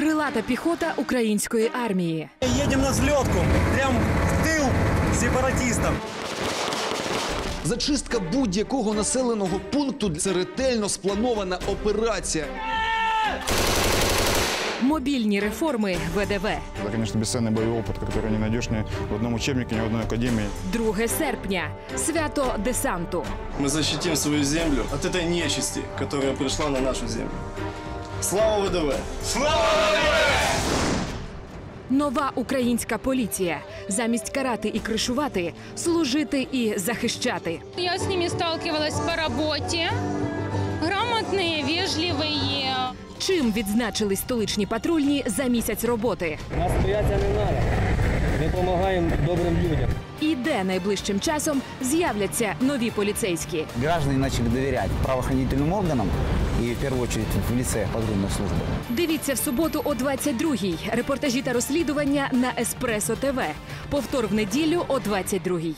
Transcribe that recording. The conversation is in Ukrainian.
Крилата піхота української армії. Едем на взлетку, прям в тыл сепаратистам. Зачистка будь-якого населеного пункту це ретельно спланована операція. Мобільні реформи ВДВ. Это, конечно, бесценный боевой опыт, который не найдешь ни в одном учебнике, ни в одной академии. 2 серпня. Свято десанту. Мы защитим свою землю от этой нечисти, которая пришла на нашу землю. Слава ВДВ! Нова українська поліція. Замість карати і кришувати, служити і захищати. Я с ними сталкивалась по работе. Грамотные, вежливые. Чим відзначились столичні патрульні за місяць роботи? Нас бояться не треба. Ми допомагаємо добрим людям. І де найближчим часом з'являться нові поліцейські? Граждані почали довіряти правоохранительным органам і в первую чергу в ліце патрульної служби. Дивіться в суботу о 22-й. Репортажі та розслідування на Еспресо ТВ. Повтор в неділю о 22-й.